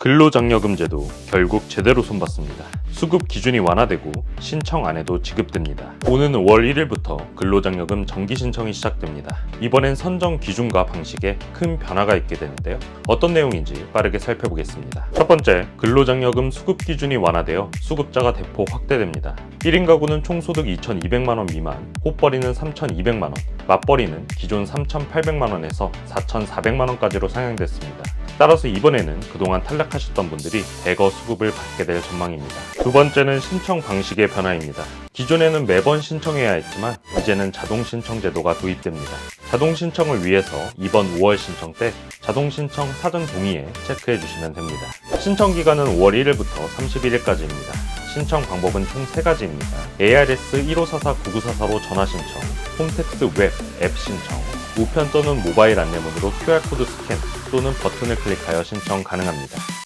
근로장려금 제도 결국 제대로 손봤습니다. 수급 기준이 완화되고 신청 안 해도 지급됩니다. 오는 5월 1일부터 근로장려금 정기 신청이 시작됩니다. 이번엔 선정 기준과 방식에 큰 변화가 있게 되는데요. 어떤 내용인지 빠르게 살펴보겠습니다. 첫 번째, 근로장려금 수급 기준이 완화되어 수급자가 대폭 확대됩니다. 1인 가구는 총소득 2,200만원 미만, 호벌이는 3,200만원, 맞벌이는 기존 3,800만원에서 4,400만원까지로 상향됐습니다. 따라서 이번에는 그동안 탈락하셨던 분들이 대거 수급을 받게 될 전망입니다. 두 번째는 신청 방식의 변화입니다. 기존에는 매번 신청해야 했지만 이제는 자동 신청 제도가 도입됩니다. 자동 신청을 위해서 이번 5월 신청 때 자동 신청 사전 동의에 체크해 주시면 됩니다. 신청 기간은 5월 1일부터 31일까지입니다. 신청 방법은 총 3가지입니다. ARS 1544-9944로 전화 신청, 홈택스 웹 앱 신청, 우편 또는 모바일 안내문으로 QR코드 스캔 또는 버튼을 클릭하여 신청 가능합니다.